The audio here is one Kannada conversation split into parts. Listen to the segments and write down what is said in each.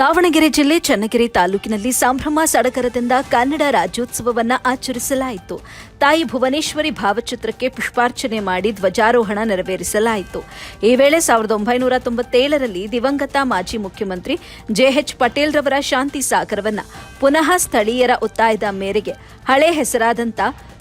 ದಾವಣಗೆರೆ ಜಿಲ್ಲೆ ಚನ್ನಗಿರಿ ತಾಲೂಕಿನಲ್ಲಿ ಸಂಭ್ರಮ ಸಡಗರದಿಂದ ಕನ್ನಡ ರಾಜ್ಯೋತ್ಸವವನ್ನ ಆಚರಿಸಲಾಯಿತು. ತಾಯಿ ಭುವನೇಶ್ವರಿ ಭಾವಚಿತ್ರಕ್ಕೆ ಪುಷ್ಪಾರ್ಚನೆ ಮಾಡಿ ಧ್ವಜಾರೋಹಣ ನೆರವೇರಿಸಲಾಯಿತು. ಈ ವೇಳೆ ಸಾವಿರದ ಒಂಬೈನೂರ ತೊಂಬತ್ತೇಳರಲ್ಲಿ ದಿವಂಗತ ಮಾಜಿ ಮುಖ್ಯಮಂತ್ರಿ ಜೆಎಚ್ ಪಟೇಲ್ ರವರ ಶಾಂತಿ ಸಾಗರವನ್ನ ಪುನಃ ಸ್ಥಳೀಯರ ಒತ್ತಾಯದ ಮೇರೆಗೆ ಹಳೆ ಹೆಸರಾದಂತ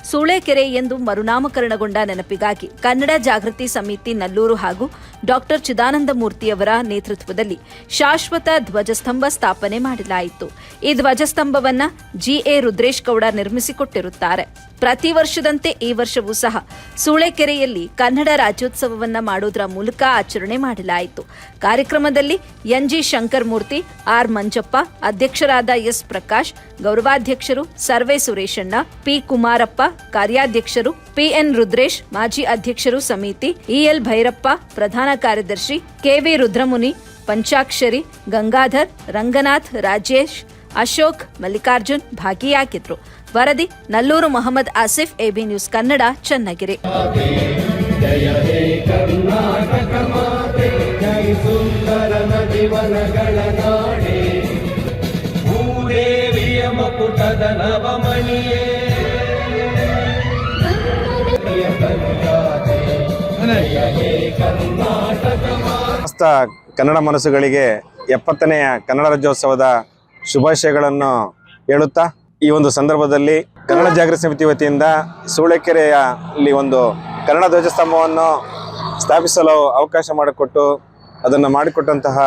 ಸೂಳೆಕೆರೆ ಎಂದು ಮರುನಾಮಕರಣಗೊಂಡ ನೆನಪಿಗಾಗಿ ಕನ್ನಡ ಜಾಗೃತಿ ಸಮಿತಿ ನಲ್ಲೂರು ಹಾಗೂ ಡಾಕ್ಟರ್ ಚಿದಾನಂದ ಮೂರ್ತಿಯವರ ನೇತೃತ್ವದಲ್ಲಿ ಶಾಶ್ವತ ಧ್ವಜಸ್ತಂಭ ಸ್ಥಾಪನೆ ಮಾಡಲಾಯಿತು. ಈ ಧ್ವಜಸ್ತಂಭವನ್ನ ಜಿಎ ರುದ್ರೇಶ್ ಗೌಡ ನಿರ್ಮಿಸಿಕೊಟ್ಟಿರುತ್ತಾರೆ. ಪ್ರತಿ ವರ್ಷದಂತೆ ಈ ವರ್ಷವೂ ಸಹ ಸೂಳೆಕೆರೆಯಲ್ಲಿ ಕನ್ನಡ ರಾಜ್ಯೋತ್ಸವವನ್ನ ಮಾಡೋದರ ಮೂಲಕ ಆಚರಣೆ ಮಾಡಲಾಯಿತು. ಕಾರ್ಯಕ್ರಮದಲ್ಲಿ ಎನ್ಜಿ ಶಂಕರ್ ಮೂರ್ತಿ, ಆರ್ ಮಂಜಪ್ಪ, ಅಧ್ಯಕ್ಷರಾದ ಎಸ್ ಪ್ರಕಾಶ್, ಗೌರವಾಧ್ಯಕ್ಷರು ಸರ್ವೆ ಸುರೇಶಣ್ಣ, ಪಿ ಕುಮಾರಪ್ಪ ಕಾರ್ಯಾಧ್ಯಕ್ಷರು ಪಿಎನ್ ರುದ್ರೇಶ್, ಮಾಜಿ ಅಧ್ಯಕ್ಷರು ಸಮಿತಿ ಇಎಲ್ ಭೈರಪ್ಪ, ಪ್ರಧಾನ ಕಾರ್ಯದರ್ಶಿ ಕೆವಿ ರುದ್ರಮುನಿ, ಪಂಚಾಕ್ಷರಿ, ಗಂಗಾಧರ್, ರಂಗನಾಥ್, ರಾಜೇಶ್, ಅಶೋಕ್, ಮಲ್ಲಿಕಾರ್ಜುನ್ ಭಾಗಿಯಾಗಿದ್ರು. ವರದಿ Nallur Mohammed Asif, A B news Kannada, Channagiri. ಮಕುಟದ ನವಮಣಿಯೇ. ಸಮಸ್ತ ಕನ್ನಡ ಮನಸ್ಸುಗಳಿಗೆ ಎಪ್ಪತ್ತನೆಯ ಕನ್ನಡ ರಾಜ್ಯೋತ್ಸವದ ಶುಭಾಶಯಗಳನ್ನು ಹೇಳುತ್ತಾ, ಈ ಒಂದು ಸಂದರ್ಭದಲ್ಲಿ ಕನ್ನಡ ಜಾಗೃತಿ ಸಮಿತಿ ವತಿಯಿಂದ ಸೂಳೆಕೆರೆಯ ಇಲ್ಲಿ ಒಂದು ಕನ್ನಡ ಧ್ವಜಸ್ತಂಭವನ್ನು ಸ್ಥಾಪಿಸಲು ಅವಕಾಶ ಮಾಡಿಕೊಟ್ಟು, ಅದನ್ನು ಮಾಡಿಕೊಟ್ಟಂತಹ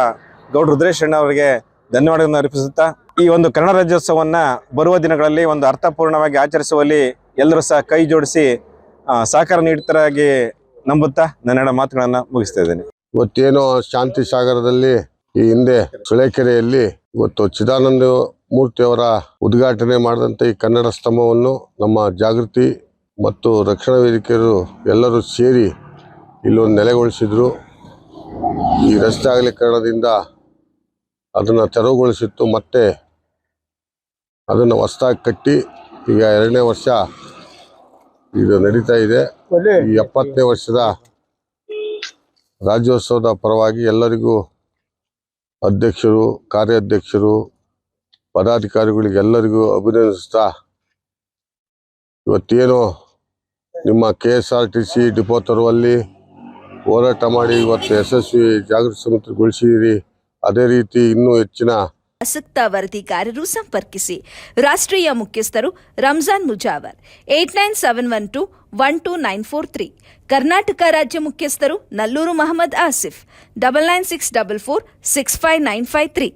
ಗೌಡ ರುದ್ರೇಶ್ ಅಣ್ಣ ಅವರಿಗೆ ಧನ್ಯವಾದಗಳನ್ನು ಅರ್ಪಿಸುತ್ತಾ, ಈ ಒಂದು ಕನ್ನಡ ರಾಜ್ಯೋತ್ಸವವನ್ನು ಬರುವ ದಿನಗಳಲ್ಲಿ ಒಂದು ಅರ್ಥಪೂರ್ಣವಾಗಿ ಆಚರಿಸುವಲ್ಲಿ ಎಲ್ಲರೂ ಸಹ ಕೈ ಜೋಡಿಸಿ ಸಹಕಾರ ನೀಡ್ತಾರಾಗಿ ನಂಬುತ್ತಾ ನನ್ನೆಡ ಮಾತುಗಳನ್ನು ಮುಗಿಸ್ತಾ ಇದ್ದೇನೆ. ಇವತ್ತೇನೋ ಶಾಂತಿ ಸಾಗರದಲ್ಲಿ ಈ ಹಿಂದೆ ಸುಳೆಕೆರೆಯಲ್ಲಿ ಇವತ್ತು ಚಿದಾನಂದ ಮೂರ್ತಿಯವರ ಉದ್ಘಾಟನೆ ಮಾಡಿದಂಥ ಈ ಕನ್ನಡ ಸ್ತಂಭವನ್ನು ನಮ್ಮ ಜಾಗೃತಿ ಮತ್ತು ರಕ್ಷಣಾ ವೇದಿಕೆಯರು ಎಲ್ಲರೂ ಸೇರಿ ಇಲ್ಲೊಂದು ನೆಲೆಗೊಳಿಸಿದ್ರು. ಈ ರಸ್ತೆ ಅಗಲೀಕರಣದಿಂದ ಅದನ್ನು ತೆರವುಗೊಳಿಸಿತ್ತು ಮತ್ತೆ ಅದನ್ನು ಹೊಸದಾಗಿ ಕಟ್ಟಿ ಈಗ ಎರಡನೇ ವರ್ಷ ಇದು ನಡೀತಾ ಇದೆ. ಈ ಎಪ್ಪತ್ತನೇ ವರ್ಷದ ರಾಜ್ಯೋತ್ಸವದ ಪರವಾಗಿ ಎಲ್ಲರಿಗೂ ಅಧ್ಯಕ್ಷರು ಕಾರ್ಯಾಧ್ಯಕ್ಷರು ಪದಾಧಿಕಾರಿಗಳಿಗೆಲ್ಲರಿಗೂ ಅಭಿನಂದಿಸ್ತಾ ಇವತ್ತೇನು ನಿಮ್ಮ K S R T C depot ತರುವಲ್ಲಿ ಹೋರಾಟ ಮಾಡಿ ಇವತ್ತು ಯಶಸ್ವಿ ಜಾಗೃತಿ ಸಮಿತಿಗೊಳಿಸಿದಿರಿ ಅದೇ ರೀತಿ ಇನ್ನೂ ಹೆಚ್ಚಿನ ಆಸಕ್ತ ವರದಿಗಾರರು ಸಂಪರ್ಕಿಸಿ. ರಾಷ್ಟ್ರೀಯ ಮುಖ್ಯಸ್ಥರು Ramzan Mujawar, eight nine seven one two one two nine four three. Karnataka ರಾಜ್ಯ ಮುಖ್ಯಸ್ಥರು Nallur Mohammed Asif, double nine six double four six five nine five three.